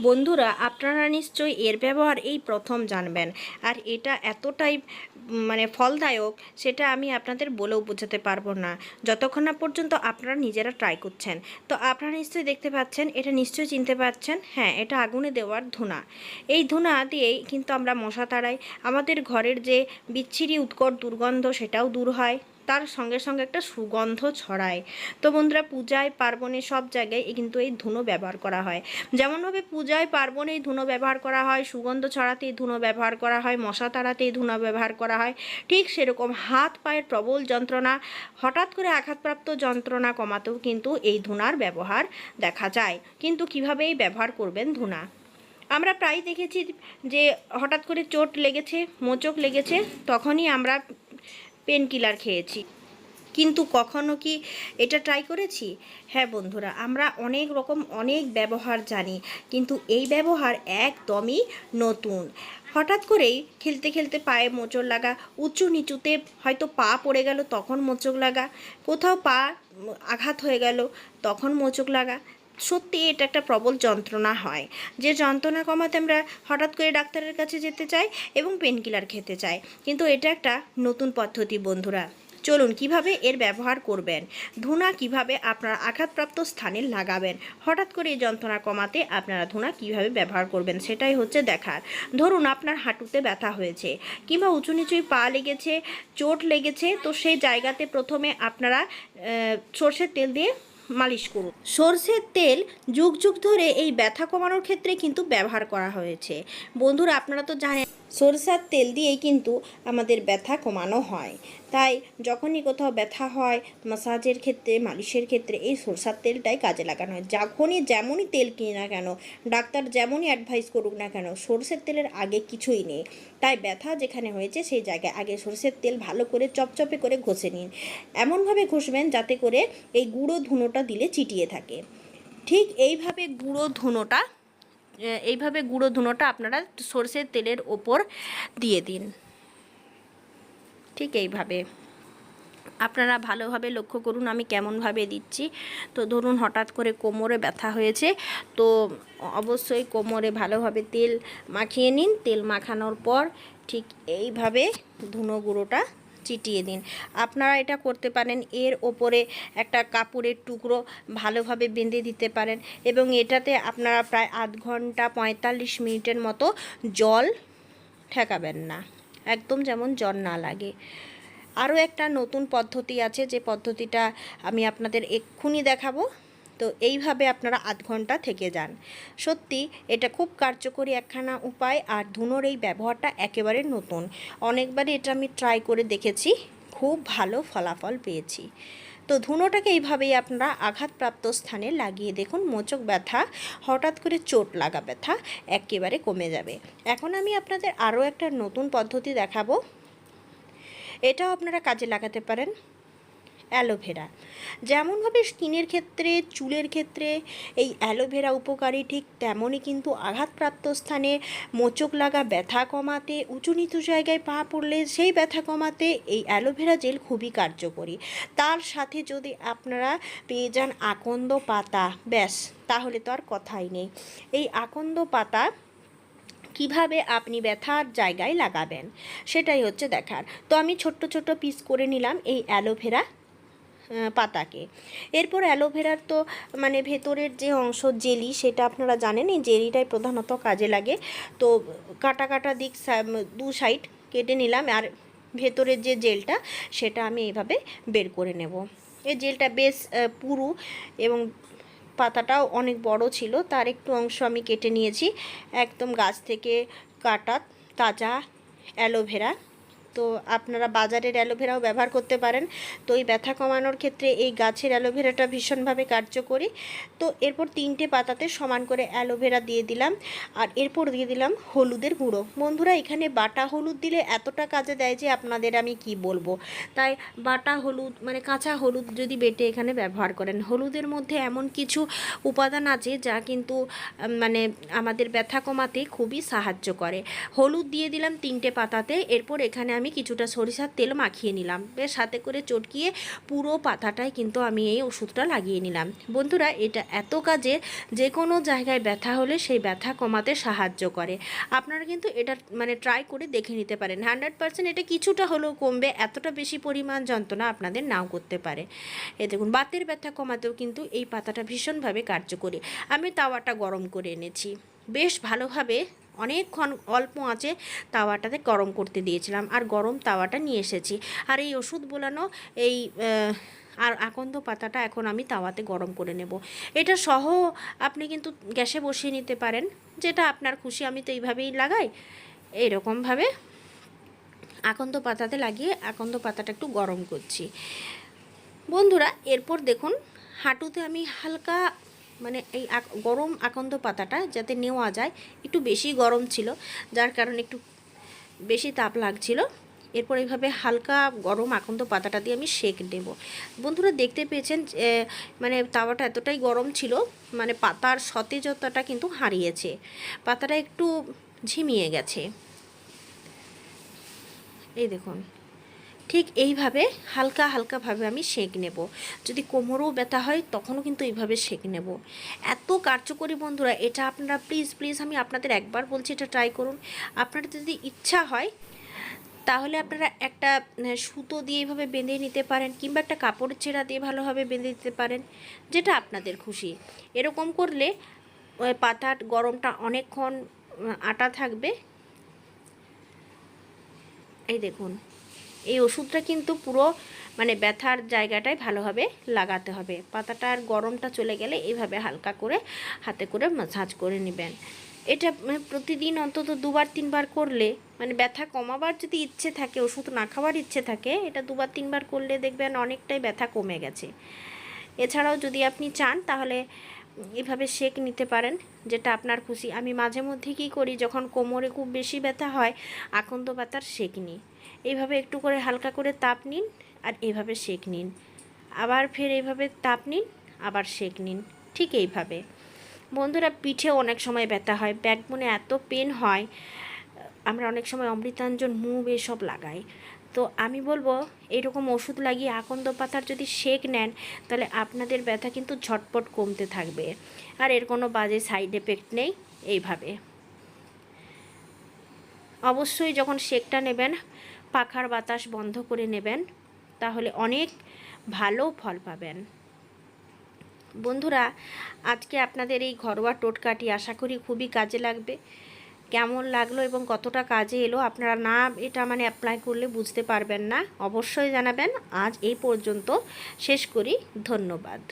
বন্ধুরা, আপনারা নিশ্চয়ই এর ব্যবহার এই প্রথম জানবেন। আর এটা এতটাই মানে ফলদায়ক, সেটা আমি আপনাদের বলেও বোঝাতে পারব না। যতক্ষণ না পর্যন্ত আপনারা নিজেরা ট্রাই করছেন। তো আপনারা নিশ্চয়ই দেখতে পাচ্ছেন, এটা নিশ্চয়ই চিনতে পাচ্ছেন হ্যাঁ এটা আগুনে দেওয়ার ধুনা। এই ধুনা দিয়েই কিন্তু আমরা মশা তাড়াই। আমাদের ঘরের যে বিচ্ছিরি উৎকট দুর্গন্ধ, সেটাও দূর হয়। তার সঙ্গে সঙ্গে একটা সুগন্ধ ছড়ায়। তো বন্ধুরা, পূজায় পার্বণে সব জায়গায় কিন্তু এই ধুনো ব্যবহার করা হয়। যেমনভাবে পূজায় পার্বণে এই ধুনো ব্যবহার করা হয়, সুগন্ধ ছড়াতে এই ধুনো ব্যবহার করা হয়, মশা তাড়াতে এই ধুনো ব্যবহার করা হয়, ঠিক সেরকম হাত পায়ের প্রবল যন্ত্রণা, হঠাৎ করে আঘাতপ্রাপ্ত যন্ত্রণা কমাতেও কিন্তু এই ধুনার ব্যবহার দেখা যায়। কিন্তু কীভাবে এই ব্যবহার করবেন ধুনা? আমরা প্রায় দেখেছি যে হঠাৎ করে চোট লেগেছে, মোচক লেগেছে, তখনই আমরা পেন কিলার খেয়েছি। কিন্তু কখনো কি এটা ট্রাই করেছি? হ্যাঁ বন্ধুরা, আমরা অনেক রকম অনেক ব্যবহার জানি, কিন্তু এই ব্যবহার একদমই নতুন। হঠাৎ করেই খেলতে খেলতে পায়ে মোচড় লাগা, উঁচু নিচুতে হয়তো পা পড়ে গেল, তখন মোচক লাগা, কোথাও পা আঘাত হয়ে গেল, তখন মোচক লাগা সত্যি এটা একটা প্রবল যন্ত্রণা হয়। যে যন্ত্রণা কমাতে আমরা হঠাৎ করে ডাক্তারের কাছে যেতে চাই এবং পেনকিলার খেতে চাই। কিন্তু এটা একটা নতুন পদ্ধতি বন্ধুরা। চলুন কীভাবে এর ব্যবহার করবেন? ধুনা কীভাবে আপনার আঘাতপ্রাপ্ত স্থানে লাগাবেন? হঠাৎ করে এই যন্ত্রণা কমাতে আপনারা ধুনা কীভাবে ব্যবহার করবেন সেটাই হচ্ছে দেখার। ধরুন আপনার হাঁটুতে ব্যথা হয়েছে কিংবা উঁচু নিচুই পা লেগেছে, চোট লেগেছে, তো সেই জায়গাতে প্রথমে আপনারা সর্ষের তেল দিয়ে মালিশ করুন। সর্ষের তেল যুগ যুগ ধরে এই ব্যথা কমানোর ক্ষেত্রে কিন্তু ব্যবহার করা হয়েছে। বন্ধুরা, আপনারা তো জানেন, সরষার তেল দিয়েই কিন্তু আমাদের ব্যথা কমানো হয়। তাই যখনই কোথাও ব্যথা হয় মাসাজের ক্ষেত্রে, মালিশের ক্ষেত্রে এই সরষার তেলটাই কাজে লাগানো হয়। যখনই যেমনই তেল কিনি না কেন, ডাক্তার যেমনই অ্যাডভাইস করুক না কেন, সরষের তেলের আগে কিছুই নেই। তাই ব্যথা যেখানে হয়েছে, সেই জায়গায় আগে সরষের তেল ভালো করে চপচপে করে ঘষে নিন। এমনভাবে ঘষবেন যাতে করে এই গুঁড়ো ধুনোটা দিলে চিটিয়ে থাকে। ঠিক এইভাবে গুঁড়ো ধুনোটা এইভাবে গুঁড়ো ধুনোটা আপনারা সর্ষের তেলের ওপর দিয়ে দিন। ঠিক এইভাবে। আপনারা ভালোভাবে লক্ষ্য করুন আমি কেমনভাবে দিচ্ছি। তো ধরুন হঠাৎ করে কোমরে ব্যথা হয়েছে, তো অবশ্যই কোমরে ভালোভাবে তেল মাখিয়ে নিন। তেল মাখানোর পর ঠিক এইভাবে ধুনো গুঁড়োটা চিটিয়ে দিন। আপনারা এটা করতে পারেন, এর ওপরে একটা কাপড়ের টুকরো ভালোভাবে বেঁধে দিতে পারেন এবং এটাতে আপনারা প্রায় আধ ঘণ্টা পঁয়তাল্লিশ মিনিটের মতো জল ঠেকাবেন না। একদম যেমন জ্বর না লাগে। আরও একটা নতুন পদ্ধতি আছে যে পদ্ধতিটা আমি আপনাদের এক্ষুনি দেখাবো। তো এইভাবে আপনারা আধ ঘণ্টা থেকে যান। সত্যি এটা খুব কার্যকরী একখানা উপায় আর ধুনোর এই ব্যবহারটা একেবারে নতুন। অনেকবারই এটা আমি ট্রাই করে দেখেছি, খুব ভালো ফলাফল পেয়েছি। তো ধুনোটাকে এইভাবেই আপনারা আঘাতপ্রাপ্ত স্থানে লাগিয়ে দেখুন, মোচক ব্যথা, হঠাৎ করে চোট লাগা ব্যথা একেবারে কমে যাবে। এখন আমি আপনাদের আরও একটা নতুন পদ্ধতি দেখাবো। এটাও আপনারা কাজে লাগাতে পারেন। অ্যালোভেরা। যেমনভাবে স্কিনের ক্ষেত্রে, চুলের ক্ষেত্রে এই অ্যালোভেরা উপকারী, ঠিক তেমনই কিন্তু আঘাতপ্রাপ্ত স্থানে মোচক লাগা, ব্যথা কমাতে, উঁচু নিচু জায়গায় পা পড়লে সেই ব্যথা কমাতে এই অ্যালোভেরা জেল খুবই কার্যকরী। তার সাথে যদি আপনারা পেয়ে যান আকন্দ পাতা, ব্যাস, তাহলে তো আর কথাই নেই। এই আকন্দ পাতা কীভাবে আপনি ব্যথার জায়গায় লাগাবেন, সেটাই হচ্ছে দেখার। তো আমি ছোট্ট ছোট্ট পিস করে নিলাম এই অ্যালোভেরা পাতাকে। এরপর অ্যালোভেরার তো মানে ভেতরের যে অংশ জেলি, সেটা আপনারা জানেন, এই জেলিটাই প্রধানত কাজে লাগে। তো কাটা কাটা দিক দু সাইড কেটে নিলাম, আর ভেতরের যে জেলটা, সেটা আমি এইভাবে বের করে নেব। এই জেলটা বেশ পুরু এবং পাতাটাও অনেক বড় ছিল, তার একটু অংশ আমি কেটে নিয়েছি। একদম গাছ থেকে কাটা, তাজা অ্যালোভেরা। তো আপনারা বাজারের অ্যালোভেরাও ব্যবহার করতে পারেন। তো এই ব্যথা কমানোর ক্ষেত্রে এই গাছের অ্যালোভেরাটা ভীষণভাবে কার্যকরী। তো এরপর তিনটে পাতাতে সমান করে অ্যালোভেরা দিয়ে দিলাম। আর এরপর দিয়ে দিলাম হলুদের গুঁড়ো। বন্ধুরা, এখানে বাটা হলুদ দিলে এতটা কাজে দেয় যে আপনাদের আমি কি বলব? তাই বাটা হলুদ মানে কাঁচা হলুদ যদি বেটে এখানে ব্যবহার করেন। হলুদের মধ্যে এমন কিছু উপাদান আছে যা কিন্তু মানে আমাদের ব্যথা কমাতে খুবই সাহায্য করে। হলুদ দিয়ে দিলাম তিনটে পাতাতে। এরপর এখানে আমি কিছুটা সরিষার তেল মাখিয়ে নিলাম। বেশ হাতে করে চটকিয়ে পুরো পাতাটায় কিন্তু আমি এই ওষুধটা লাগিয়ে নিলাম। বন্ধুরা, এটা এত কাজে যে কোনো জায়গায় ব্যথা হলে সেই ব্যথা কমাতে সাহায্য করে। আপনারা কিন্তু এটা মানে ট্রাই করে দেখে নিতে পারেন। হান্ড্রেড পার্সেন্ট এটা কিছুটা হলেও কমবে, এতটা বেশি পরিমাণ যন্ত্রণা আপনাদের নাও করতে পারে। এ দেখুন, বাতের ব্যথা কমাতেও কিন্তু এই পাতাটা ভীষণভাবে কার্যকরী। আমি তাওয়াটা গরম করে এনেছি। বেশ ভালোভাবে অনেকক্ষণ অল্প আঁচে তাওয়াটাতে গরম করতে দিয়েছিলাম আর গরম তাওয়াটা নিয়ে এসেছি। আর এই ওষুধ বোলানো, এই আর আকন্দ পাতাটা এখন আমি তাওয়াতে গরম করে নেব। এটা সহ আপনি কিন্তু গ্যাসে বসিয়ে নিতে পারেন, যেটা আপনার খুশি, আমি তো এইভাবেই লাগাই। এইরকমভাবে আকন্দ পাতাতে লাগিয়ে আকন্দ পাতাটা একটু গরম করছি। বন্ধুরা, এরপর দেখুন, হাঁটুতে আমি হালকা মানে এই গরম আকন্দ পাতাটা যাতে নেওয়া যায়, একটু বেশি গরম ছিল, যার কারণে একটু বেশি তাপ লাগছিল। এরপর এইভাবে হালকা গরম আকন্দ পাতাটা দিয়ে আমি সেক নেব। বন্ধুরা দেখতে পেয়েছেন মানে তাওয়াটা এতটাই গরম ছিল মানে পাতার সতেজতাটা কিন্তু হারিয়েছে। পাতাটা একটু ঝিমিয়ে গেছে। এই দেখুন। ঠিক এইভাবে হালকা হালকাভাবে আমি সেঁক নেব। যদি কোমরেও ব্যথা হয়, তখনও কিন্তু এইভাবে সেঁক নেব। এত কার্যকরী বন্ধুরা, এটা আপনারা প্লিজ প্লিজ আমি আপনাদের একবার বলছি, এটা ট্রাই করুন। আপনাদের যদি ইচ্ছা হয়, তাহলে আপনারা একটা সুতো দিয়ে এইভাবে বেঁধে নিতে পারেন, কিংবা একটা কাপড়ের ছেঁড়া দিয়ে ভালোভাবে বেঁধে দিতে পারেন, যেটা আপনাদের খুশি। এরকম করলে ওই পাতার গরমটা অনেকক্ষণ, আটা থাকবে। এই দেখুন। এই ওষুধটা কিন্তু পুরো মানে ব্যথার জায়গাটায় ভালোভাবে লাগাতে হবে। পাতাটার গরমটা চলে গেলে এইভাবে হালকা করে হাতে করে মাসাজ করে নেবেন। এটা মানে প্রতিদিন অন্তত দুবার, তিনবার করলে মানে ব্যথা কমাবার যদি ইচ্ছে থাকে, ওষুধ না খাওয়ার ইচ্ছে থাকে, এটা দুবার, তিনবার করলে দেখবেন অনেকটাই ব্যথা কমে গেছে। এছাড়াও যদি আপনি চান, তাহলে এভাবে শেক নিতে পারেন, যেটা আপনার খুশি। আমি মাঝে মধ্যে কী করি, যখন কোমরে খুব বেশি ব্যথা হয়, আকন্দ পাতার শেক নিই। এইভাবে একটু করে হালকা করে তাপ নিন আর এইভাবে শেক নিন। আবার ফের এইভাবে তাপ নিন, আবার শেক নিন। ঠিক এইভাবে। বন্ধুরা, পিঠে অনেক সময় ব্যথা হয় ব্যাকবোনে এত পেন হয়, আমরা অনেক সময় অমৃতাঞ্জন, মুভ এসব লাগাই। তো আমি বলব, এরকম ওষুধ লাগিয়ে আকন্দ পাতার যদি শেক নেন, তাহলে আপনাদের ব্যথা কিন্তু ঝটপট কমতে থাকবে। আর এর কোনো বাজে সাইড এফেক্ট নেই, এইভাবে। অবশ্যই যখন শেকটা নেবেন পাখার বাতাস বন্ধ করে নেবেন, তাহলে অনেক ভালো ফল পাবেন। বন্ধুরা, আজকে আপনাদের এই ঘরোয়া টোটকাটি আশা করি খুবই কাজে লাগবে। কেমন লাগল এবং কতটা কাজে এলো আপনারা না এটা মানে অ্যাপ্লাই করলে বুঝতে পারবেন না। অবশ্যই জানাবেন। আজ এই পর্যন্ত শেষ করি। ধন্যবাদ।